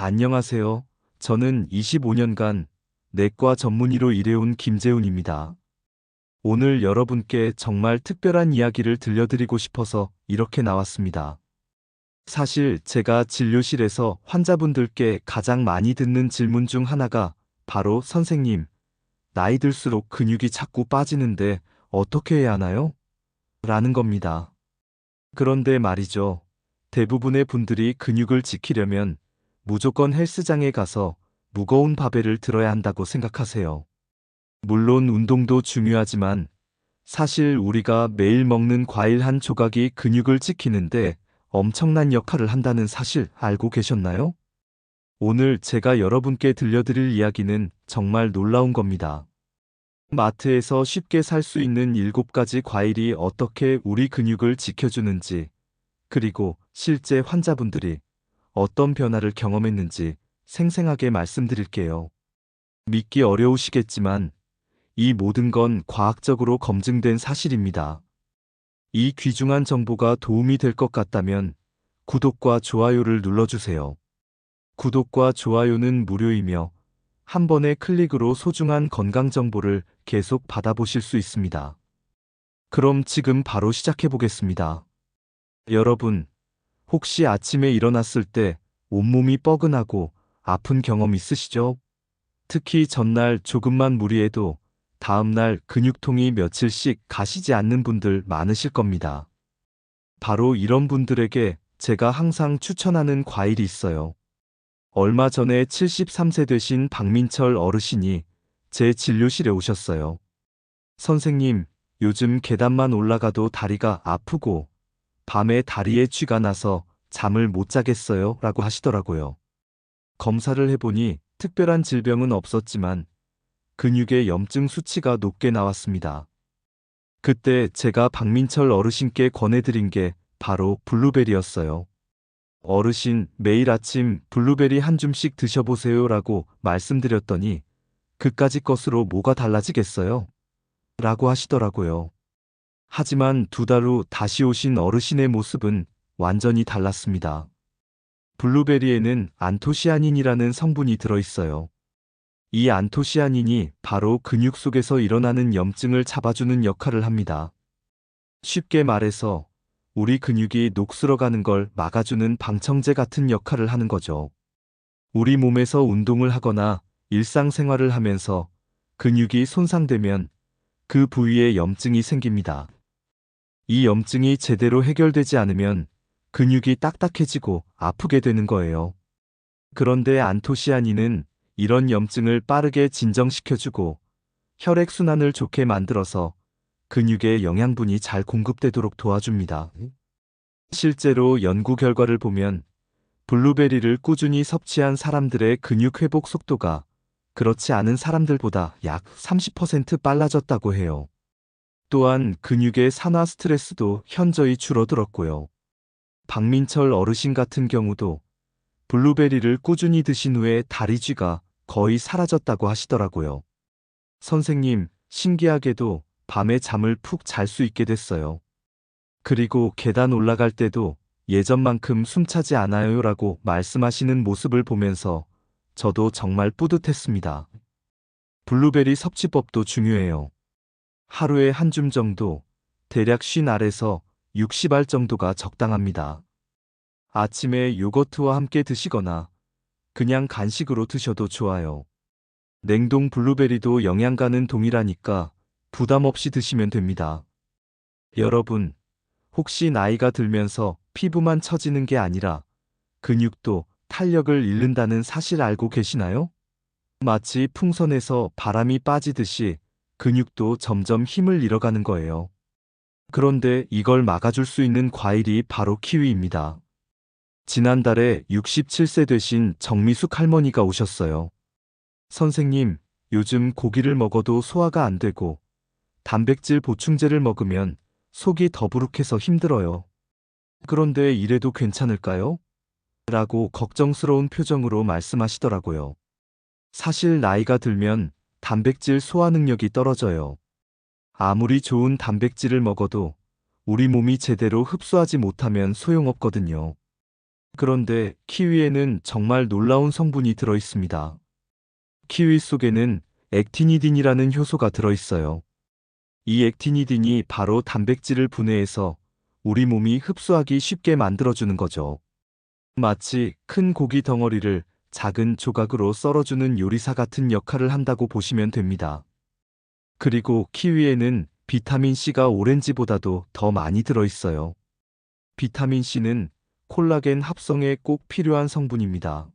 안녕하세요. 저는 25년간 내과 전문의로 일해온 김재훈입니다. 오늘 여러분께 정말 특별한 이야기를 들려드리고 싶어서 이렇게 나왔습니다. 사실 제가 진료실에서 환자분들께 가장 많이 듣는 질문 중 하나가 바로 선생님, 나이 들수록 근육이 자꾸 빠지는데 어떻게 해야 하나요? 라는 겁니다. 그런데 말이죠. 대부분의 분들이 근육을 지키려면 무조건 헬스장에 가서 무거운 바벨을 들어야 한다고 생각하세요. 물론 운동도 중요하지만 사실 우리가 매일 먹는 과일 한 조각이 근육을 지키는데 엄청난 역할을 한다는 사실 알고 계셨나요? 오늘 제가 여러분께 들려드릴 이야기는 정말 놀라운 겁니다. 마트에서 쉽게 살 수 있는 7가지 과일이 어떻게 우리 근육을 지켜주는지, 그리고 실제 환자분들이 어떤 변화를 경험했는지 생생하게 말씀드릴게요. 믿기 어려우시겠지만 이 모든 건 과학적으로 검증된 사실입니다. 이 귀중한 정보가 도움이 될 것 같다면 구독과 좋아요를 눌러주세요. 구독과 좋아요는 무료이며 한 번의 클릭으로 소중한 건강 정보를 계속 받아보실 수 있습니다. 그럼 지금 바로 시작해 보겠습니다. 여러분, 혹시 아침에 일어났을 때 온몸이 뻐근하고 아픈 경험 있으시죠? 특히 전날 조금만 무리해도 다음날 근육통이 며칠씩 가시지 않는 분들 많으실 겁니다. 바로 이런 분들에게 제가 항상 추천하는 과일이 있어요. 얼마 전에 73세 되신 박민철 어르신이 제 진료실에 오셨어요. 선생님, 요즘 계단만 올라가도 다리가 아프고 밤에 다리에 쥐가 나서 잠을 못 자겠어요 라고 하시더라고요. 검사를 해보니 특별한 질병은 없었지만 근육의 염증 수치가 높게 나왔습니다. 그때 제가 박민철 어르신께 권해드린 게 바로 블루베리였어요. 어르신 매일 아침 블루베리 한 줌씩 드셔보세요 라고 말씀드렸더니 그까짓 것으로 뭐가 달라지겠어요? 라고 하시더라고요. 하지만 두 달 후 다시 오신 어르신의 모습은 완전히 달랐습니다. 블루베리에는 안토시아닌이라는 성분이 들어있어요. 이 안토시아닌이 바로 근육 속에서 일어나는 염증을 잡아주는 역할을 합니다. 쉽게 말해서 우리 근육이 녹슬어가는 걸 막아주는 방청제 같은 역할을 하는 거죠. 우리 몸에서 운동을 하거나 일상생활을 하면서 근육이 손상되면 그 부위에 염증이 생깁니다. 이 염증이 제대로 해결되지 않으면 근육이 딱딱해지고 아프게 되는 거예요. 그런데 안토시아닌은 이런 염증을 빠르게 진정시켜주고 혈액순환을 좋게 만들어서 근육에 영양분이 잘 공급되도록 도와줍니다. 실제로 연구 결과를 보면 블루베리를 꾸준히 섭취한 사람들의 근육 회복 속도가 그렇지 않은 사람들보다 약 30% 빨라졌다고 해요. 또한 근육의 산화 스트레스도 현저히 줄어들었고요. 박민철 어르신 같은 경우도 블루베리를 꾸준히 드신 후에 다리 쥐가 거의 사라졌다고 하시더라고요. 선생님, 신기하게도 밤에 잠을 푹 잘 수 있게 됐어요. 그리고 계단 올라갈 때도 예전만큼 숨차지 않아요 라고 말씀하시는 모습을 보면서 저도 정말 뿌듯했습니다. 블루베리 섭취법도 중요해요. 하루에 한 줌 정도, 대략 50알에서 60알 정도가 적당합니다. 아침에 요거트와 함께 드시거나 그냥 간식으로 드셔도 좋아요. 냉동 블루베리도 영양가는 동일하니까 부담 없이 드시면 됩니다. 여러분, 혹시 나이가 들면서 피부만 처지는 게 아니라 근육도 탄력을 잃는다는 사실 알고 계시나요? 마치 풍선에서 바람이 빠지듯이 근육도 점점 힘을 잃어가는 거예요. 그런데 이걸 막아줄 수 있는 과일이 바로 키위입니다. 지난달에 67세 되신 정미숙 할머니가 오셨어요. 선생님, 요즘 고기를 먹어도 소화가 안 되고 단백질 보충제를 먹으면 속이 더부룩해서 힘들어요. 그런데 이래도 괜찮을까요? 라고 걱정스러운 표정으로 말씀하시더라고요. 사실 나이가 들면 단백질 소화 능력이 떨어져요. 아무리 좋은 단백질을 먹어도 우리 몸이 제대로 흡수하지 못하면 소용없거든요. 그런데 키위에는 정말 놀라운 성분이 들어 있습니다. 키위 속에는 액티니딘이라는 효소가 들어 있어요. 이 액티니딘이 바로 단백질을 분해해서 우리 몸이 흡수하기 쉽게 만들어주는 거죠. 마치 큰 고기 덩어리를 작은 조각으로 썰어주는 요리사 같은 역할을 한다고 보시면 됩니다. 그리고 키위에는 비타민 C가 오렌지보다도 더 많이 들어 있어요. 비타민 C는 콜라겐 합성에 꼭 필요한 성분입니다.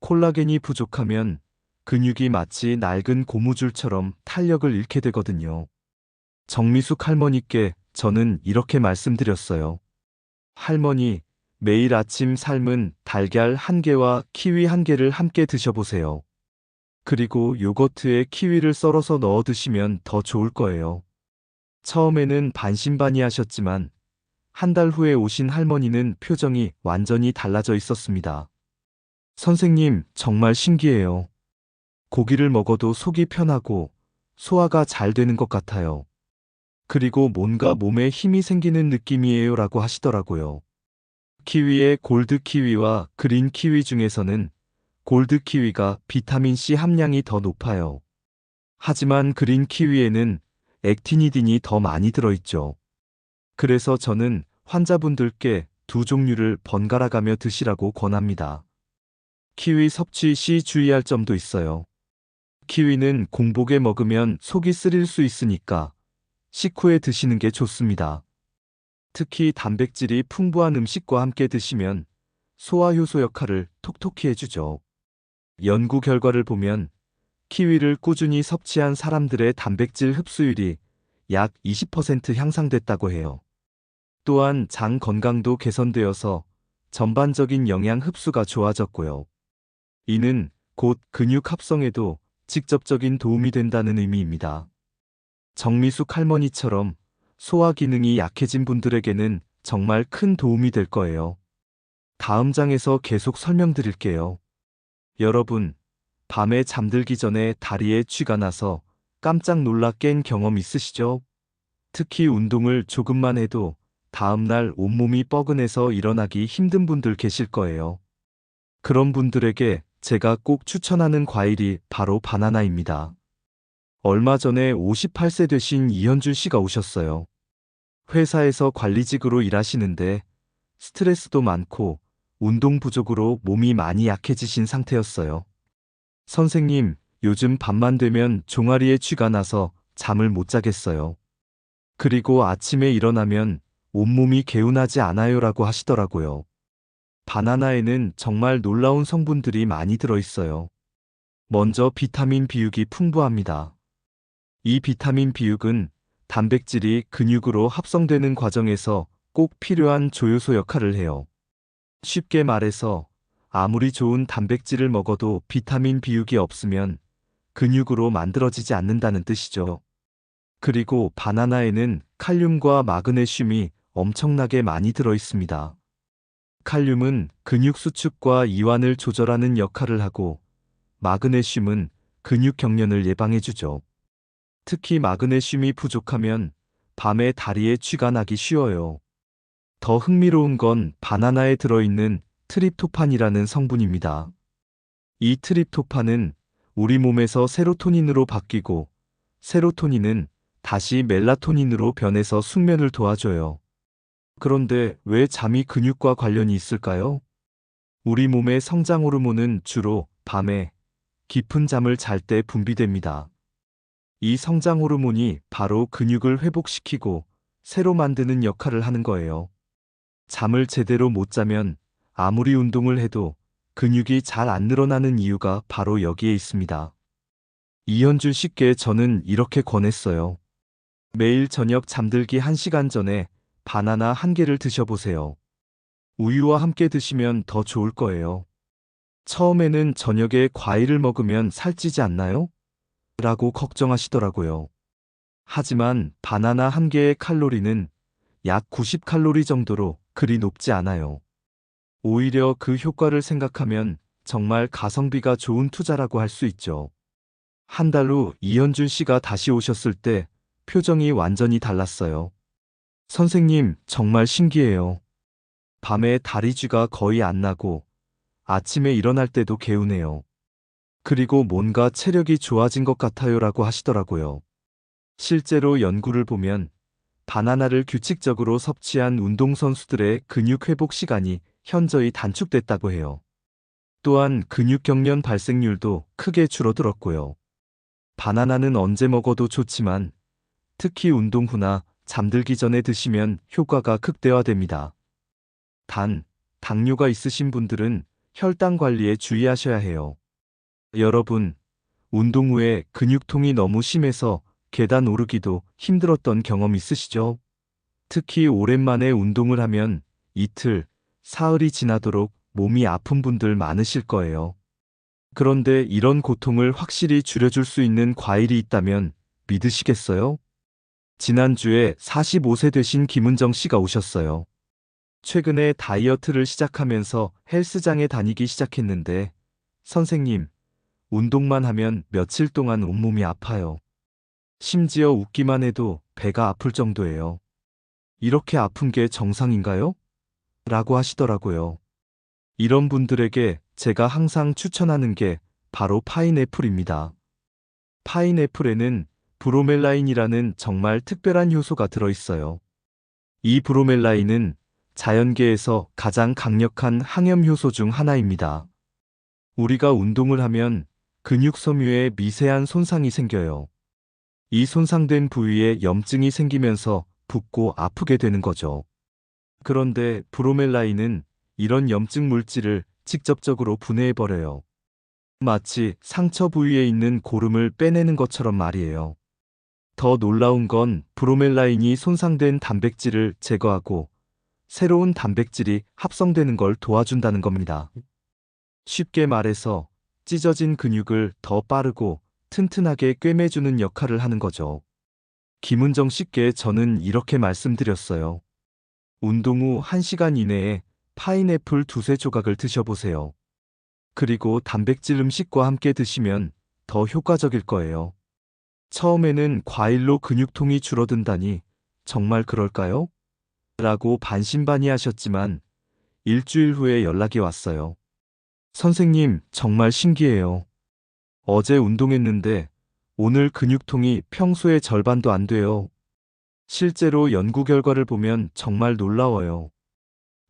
콜라겐이 부족하면 근육이 마치 낡은 고무줄처럼 탄력을 잃게 되거든요. 정미숙 할머니께 저는 이렇게 말씀드렸어요. 할머니, 매일 아침 삶은 달걀 한 개와 키위 한 개를 함께 드셔보세요. 그리고 요거트에 키위를 썰어서 넣어 드시면 더 좋을 거예요. 처음에는 반신반의 하셨지만 한 달 후에 오신 할머니는 표정이 완전히 달라져 있었습니다. 선생님, 정말 신기해요. 고기를 먹어도 속이 편하고 소화가 잘 되는 것 같아요. 그리고 뭔가 몸에 힘이 생기는 느낌이에요 라고 하시더라고요. 키위의 골드 키위와 그린 키위 중에서는 골드 키위가 비타민 C 함량이 더 높아요. 하지만 그린 키위에는 액티니딘이 더 많이 들어있죠. 그래서 저는 환자분들께 두 종류를 번갈아 가며 드시라고 권합니다. 키위 섭취 시 주의할 점도 있어요. 키위는 공복에 먹으면 속이 쓰릴 수 있으니까 식후에 드시는 게 좋습니다. 특히 단백질이 풍부한 음식과 함께 드시면 소화효소 역할을 톡톡히 해주죠. 연구 결과를 보면 키위를 꾸준히 섭취한 사람들의 단백질 흡수율이 약 20% 향상됐다고 해요. 또한 장 건강도 개선되어서 전반적인 영양 흡수가 좋아졌고요. 이는 곧 근육 합성에도 직접적인 도움이 된다는 의미입니다. 정미숙 할머니처럼 소화 기능이 약해진 분들에게는 정말 큰 도움이 될 거예요. 다음 장에서 계속 설명드릴게요. 여러분, 밤에 잠들기 전에 다리에 쥐가 나서 깜짝 놀라 깬 경험 있으시죠? 특히 운동을 조금만 해도 다음날 온몸이 뻐근해서 일어나기 힘든 분들 계실 거예요. 그런 분들에게 제가 꼭 추천하는 과일이 바로 바나나입니다. 얼마 전에 58세 되신 이현준 씨가 오셨어요. 회사에서 관리직으로 일하시는데 스트레스도 많고 운동 부족으로 몸이 많이 약해지신 상태였어요. 선생님, 요즘 밤만 되면 종아리에 쥐가 나서 잠을 못 자겠어요. 그리고 아침에 일어나면 온몸이 개운하지 않아요라고 하시더라고요. 바나나에는 정말 놀라운 성분들이 많이 들어있어요. 먼저 비타민 비육이 풍부합니다. 이 비타민 비육은 단백질이 근육으로 합성되는 과정에서 꼭 필요한 조효소 역할을 해요. 쉽게 말해서 아무리 좋은 단백질을 먹어도 비타민 비육이 없으면 근육으로 만들어지지 않는다는 뜻이죠. 그리고 바나나에는 칼륨과 마그네슘이 엄청나게 많이 들어 있습니다. 칼륨은 근육 수축과 이완을 조절하는 역할을 하고 마그네슘은 근육 경련을 예방해주죠. 특히 마그네슘이 부족하면 밤에 다리에 쥐가 나기 쉬워요. 더 흥미로운 건 바나나에 들어있는 트립토판이라는 성분입니다. 이 트립토판은 우리 몸에서 세로토닌으로 바뀌고 세로토닌은 다시 멜라토닌으로 변해서 숙면을 도와줘요. 그런데 왜 잠이 근육과 관련이 있을까요? 우리 몸의 성장 호르몬은 주로 밤에 깊은 잠을 잘 때 분비됩니다. 이 성장 호르몬이 바로 근육을 회복시키고 새로 만드는 역할을 하는 거예요. 잠을 제대로 못 자면 아무리 운동을 해도 근육이 잘 안 늘어나는 이유가 바로 여기에 있습니다. 이현준 씨께 저는 이렇게 권했어요. 매일 저녁 잠들기 1시간 전에 바나나 한 개를 드셔보세요. 우유와 함께 드시면 더 좋을 거예요. 처음에는 저녁에 과일을 먹으면 살찌지 않나요? 라고 걱정하시더라고요. 하지만 바나나 한 개의 칼로리는 약 90칼로리 정도로 그리 높지 않아요. 오히려 그 효과를 생각하면 정말 가성비가 좋은 투자라고 할 수 있죠. 한 달 후 이현준 씨가 다시 오셨을 때 표정이 완전히 달랐어요. 선생님, 정말 신기해요. 밤에 다리쥐가 거의 안 나고 아침에 일어날 때도 개운해요. 그리고 뭔가 체력이 좋아진 것 같아요라고 하시더라고요. 실제로 연구를 보면 바나나를 규칙적으로 섭취한 운동선수들의 근육 회복 시간이 현저히 단축됐다고 해요. 또한 근육 경련 발생률도 크게 줄어들었고요. 바나나는 언제 먹어도 좋지만 특히 운동 후나 잠들기 전에 드시면 효과가 극대화됩니다. 단, 당뇨가 있으신 분들은 혈당 관리에 주의하셔야 해요. 여러분, 운동 후에 근육통이 너무 심해서 계단 오르기도 힘들었던 경험 있으시죠? 특히 오랜만에 운동을 하면 이틀, 사흘이 지나도록 몸이 아픈 분들 많으실 거예요. 그런데 이런 고통을 확실히 줄여줄 수 있는 과일이 있다면 믿으시겠어요? 지난주에 45세 되신 김은정 씨가 오셨어요. 최근에 다이어트를 시작하면서 헬스장에 다니기 시작했는데, 선생님, 운동만 하면 며칠 동안 온몸이 아파요. 심지어 웃기만 해도 배가 아플 정도예요. 이렇게 아픈 게 정상인가요? 라고 하시더라고요. 이런 분들에게 제가 항상 추천하는 게 바로 파인애플입니다. 파인애플에는 브로멜라인이라는 정말 특별한 효소가 들어있어요. 이 브로멜라인은 자연계에서 가장 강력한 항염 효소 중 하나입니다. 우리가 운동을 하면 근육 섬유에 미세한 손상이 생겨요. 이 손상된 부위에 염증이 생기면서 붓고 아프게 되는 거죠. 그런데 브로멜라인은 이런 염증 물질을 직접적으로 분해해버려요. 마치 상처 부위에 있는 고름을 빼내는 것처럼 말이에요. 더 놀라운 건 브로멜라인이 손상된 단백질을 제거하고 새로운 단백질이 합성되는 걸 도와준다는 겁니다. 쉽게 말해서 찢어진 근육을 더 빠르고 튼튼하게 꿰매주는 역할을 하는 거죠. 김은정 씨께 저는 이렇게 말씀드렸어요. 운동 후 1시간 이내에 파인애플 두세 조각을 드셔보세요. 그리고 단백질 음식과 함께 드시면 더 효과적일 거예요. 처음에는 과일로 근육통이 줄어든다니 정말 그럴까요? 라고 반신반의하셨지만 일주일 후에 연락이 왔어요. 선생님, 정말 신기해요. 어제 운동했는데 오늘 근육통이 평소의 절반도 안 돼요. 실제로 연구 결과를 보면 정말 놀라워요.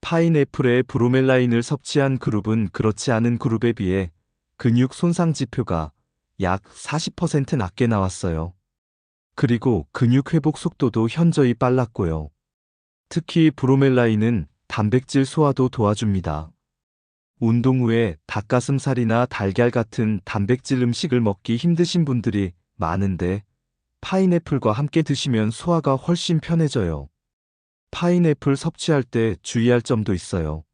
파인애플에 브로멜라인을 섭취한 그룹은 그렇지 않은 그룹에 비해 근육 손상 지표가 약 40% 낮게 나왔어요. 그리고 근육 회복 속도도 현저히 빨랐고요. 특히 브로멜라인은 단백질 소화도 도와줍니다. 운동 후에 닭가슴살이나 달걀 같은 단백질 음식을 먹기 힘드신 분들이 많은데 파인애플과 함께 드시면 소화가 훨씬 편해져요. 파인애플 섭취할 때 주의할 점도 있어요.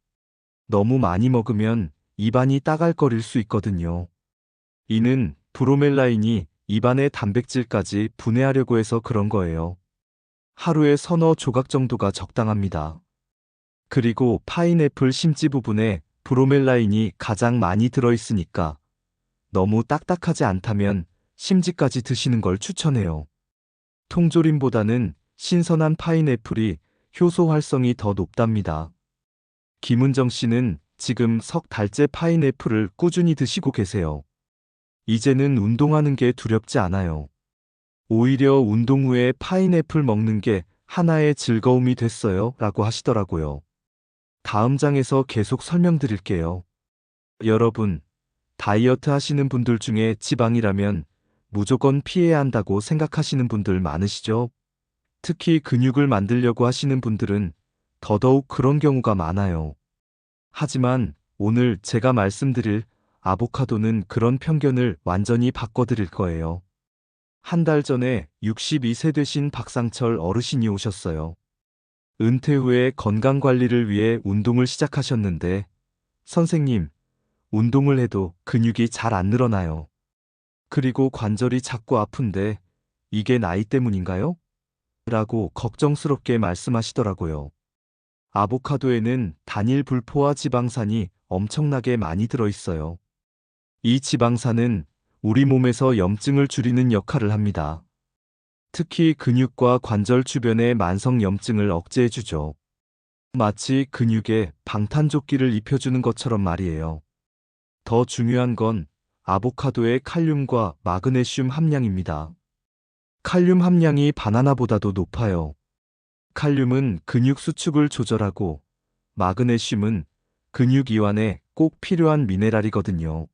너무 많이 먹으면 입안이 따갈거릴 수 있거든요. 이는 브로멜라인이 입안의 단백질까지 분해하려고 해서 그런 거예요. 하루에 서너 조각 정도가 적당합니다. 그리고 파인애플 심지 부분에 브로멜라인이 가장 많이 들어있으니까 너무 딱딱하지 않다면 심지까지 드시는 걸 추천해요. 통조림보다는 신선한 파인애플이 효소 활성이 더 높답니다. 김은정 씨는 지금 석 달째 파인애플을 꾸준히 드시고 계세요. 이제는 운동하는 게 두렵지 않아요. 오히려 운동 후에 파인애플 먹는 게 하나의 즐거움이 됐어요. 라고 하시더라고요. 다음 장에서 계속 설명드릴게요. 여러분, 다이어트 하시는 분들 중에 지방이라면 무조건 피해야 한다고 생각하시는 분들 많으시죠? 특히 근육을 만들려고 하시는 분들은 더더욱 그런 경우가 많아요. 하지만 오늘 제가 말씀드릴 아보카도는 그런 편견을 완전히 바꿔드릴 거예요. 한 달 전에 62세 되신 박상철 어르신이 오셨어요. 은퇴 후에 건강 관리를 위해 운동을 시작하셨는데, 선생님, 운동을 해도 근육이 잘 안 늘어나요. 그리고 관절이 자꾸 아픈데, 이게 나이 때문인가요? 라고 걱정스럽게 말씀하시더라고요. 아보카도에는 단일 불포화 지방산이 엄청나게 많이 들어있어요. 이 지방산은 우리 몸에서 염증을 줄이는 역할을 합니다. 특히 근육과 관절 주변의 만성 염증을 억제해주죠. 마치 근육에 방탄조끼를 입혀주는 것처럼 말이에요. 더 중요한 건 아보카도의 칼륨과 마그네슘 함량입니다. 칼륨 함량이 바나나보다도 높아요. 칼륨은 근육 수축을 조절하고 마그네슘은 근육 이완에 꼭 필요한 미네랄이거든요.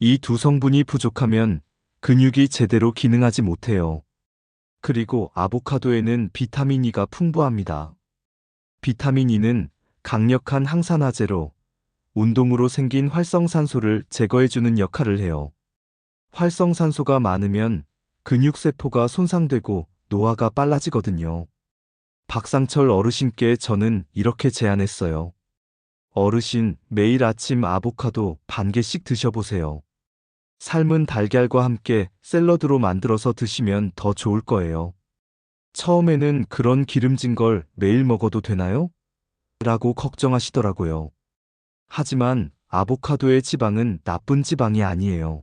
이 두 성분이 부족하면 근육이 제대로 기능하지 못해요. 그리고 아보카도에는 비타민 E가 풍부합니다. 비타민 E는 강력한 항산화제로 운동으로 생긴 활성산소를 제거해주는 역할을 해요. 활성산소가 많으면 근육세포가 손상되고 노화가 빨라지거든요. 박상철 어르신께 저는 이렇게 제안했어요. 어르신, 매일 아침 아보카도 반 개씩 드셔보세요. 삶은 달걀과 함께 샐러드로 만들어서 드시면 더 좋을 거예요. 처음에는 그런 기름진 걸 매일 먹어도 되나요? 라고 걱정하시더라고요. 하지만 아보카도의 지방은 나쁜 지방이 아니에요.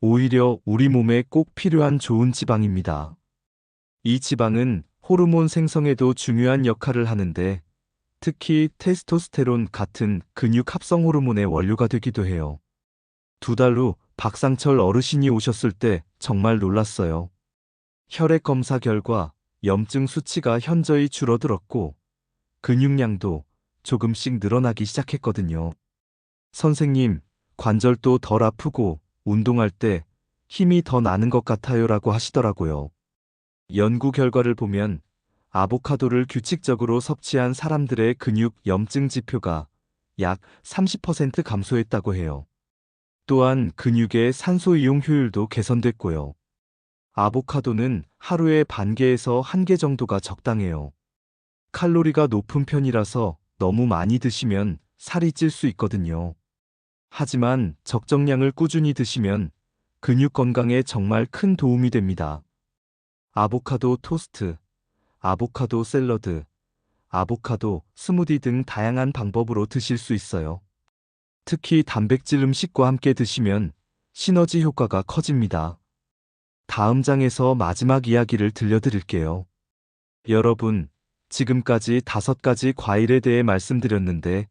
오히려 우리 몸에 꼭 필요한 좋은 지방입니다. 이 지방은 호르몬 생성에도 중요한 역할을 하는데 특히 테스토스테론 같은 근육 합성 호르몬의 원료가 되기도 해요. 두 달 후 박상철 어르신이 오셨을 때 정말 놀랐어요. 혈액 검사 결과 염증 수치가 현저히 줄어들었고 근육량도 조금씩 늘어나기 시작했거든요. 선생님, 관절도 덜 아프고 운동할 때 힘이 더 나는 것 같아요라고 하시더라고요. 연구 결과를 보면 아보카도를 규칙적으로 섭취한 사람들의 근육 염증 지표가 약 30% 감소했다고 해요. 또한 근육의 산소 이용 효율도 개선됐고요. 아보카도는 하루에 반 개에서 한 개 정도가 적당해요. 칼로리가 높은 편이라서 너무 많이 드시면 살이 찔 수 있거든요. 하지만 적정량을 꾸준히 드시면 근육 건강에 정말 큰 도움이 됩니다. 아보카도 토스트, 아보카도 샐러드, 아보카도 스무디 등 다양한 방법으로 드실 수 있어요. 특히 단백질 음식과 함께 드시면 시너지 효과가 커집니다. 다음 장에서 마지막 이야기를 들려드릴게요. 여러분, 지금까지 다섯 가지 과일에 대해 말씀드렸는데,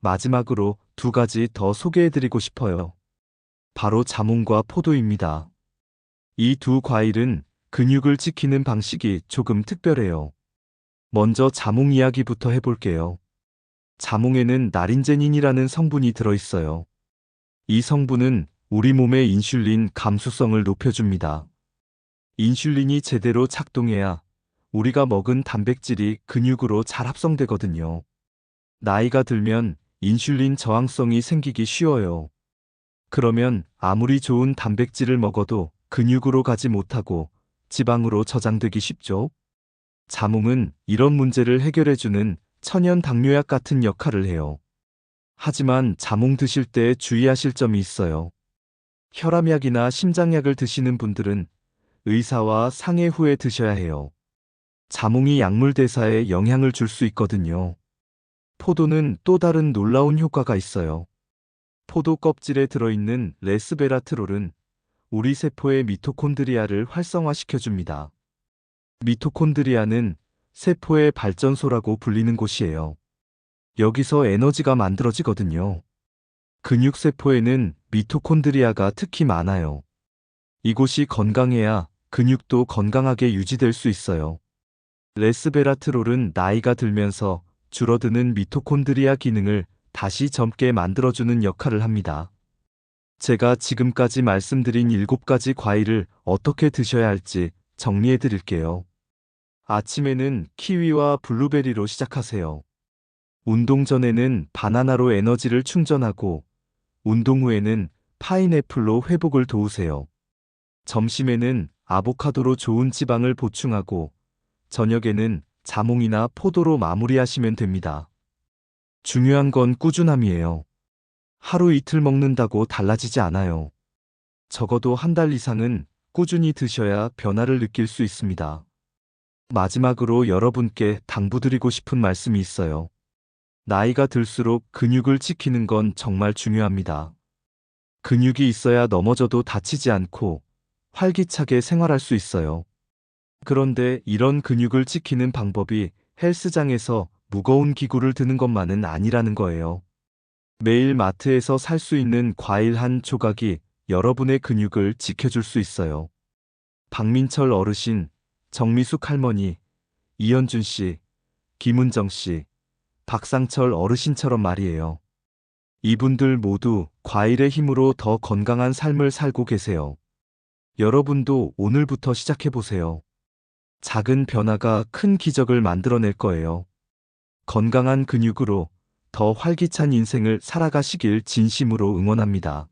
마지막으로 두 가지 더 소개해드리고 싶어요. 바로 자몽과 포도입니다. 이 두 과일은 근육을 지키는 방식이 조금 특별해요. 먼저 자몽 이야기부터 해볼게요. 자몽에는 나린제닌이라는 성분이 들어있어요. 이 성분은 우리 몸의 인슐린 감수성을 높여줍니다. 인슐린이 제대로 작동해야 우리가 먹은 단백질이 근육으로 잘 합성되거든요. 나이가 들면 인슐린 저항성이 생기기 쉬워요. 그러면 아무리 좋은 단백질을 먹어도 근육으로 가지 못하고 지방으로 저장되기 쉽죠. 자몽은 이런 문제를 해결해주는 천연 당뇨약 같은 역할을 해요. 하지만 자몽 드실 때 주의하실 점이 있어요. 혈압약이나 심장약을 드시는 분들은 의사와 상해 후에 드셔야 해요. 자몽이 약물 대사에 영향을 줄 수 있거든요. 포도는 또 다른 놀라운 효과가 있어요. 포도 껍질에 들어있는 레스베라트롤은 우리 세포의 미토콘드리아를 활성화시켜줍니다. 미토콘드리아는 세포의 발전소라고 불리는 곳이에요. 여기서 에너지가 만들어지거든요. 근육세포에는 미토콘드리아가 특히 많아요. 이곳이 건강해야 근육도 건강하게 유지될 수 있어요. 레스베라트롤은 나이가 들면서 줄어드는 미토콘드리아 기능을 다시 젊게 만들어주는 역할을 합니다. 제가 지금까지 말씀드린 7가지 과일을 어떻게 드셔야 할지 정리해 드릴게요. 아침에는 키위와 블루베리로 시작하세요. 운동 전에는 바나나로 에너지를 충전하고 운동 후에는 파인애플로 회복을 도우세요. 점심에는 아보카도로 좋은 지방을 보충하고 저녁에는 자몽이나 포도로 마무리하시면 됩니다. 중요한 건 꾸준함이에요. 하루 이틀 먹는다고 달라지지 않아요. 적어도 한 달 이상은 꾸준히 드셔야 변화를 느낄 수 있습니다. 마지막으로 여러분께 당부드리고 싶은 말씀이 있어요. 나이가 들수록 근육을 지키는 건 정말 중요합니다. 근육이 있어야 넘어져도 다치지 않고 활기차게 생활할 수 있어요. 그런데 이런 근육을 지키는 방법이 헬스장에서 무거운 기구를 드는 것만은 아니라는 거예요. 매일 마트에서 살 수 있는 과일 한 조각이 여러분의 근육을 지켜줄 수 있어요. 박민철 어르신, 정미숙 할머니, 이현준 씨, 김은정 씨, 박상철 어르신처럼 말이에요. 이분들 모두 과일의 힘으로 더 건강한 삶을 살고 계세요. 여러분도 오늘부터 시작해보세요. 작은 변화가 큰 기적을 만들어낼 거예요. 건강한 근육으로 더 활기찬 인생을 살아가시길 진심으로 응원합니다.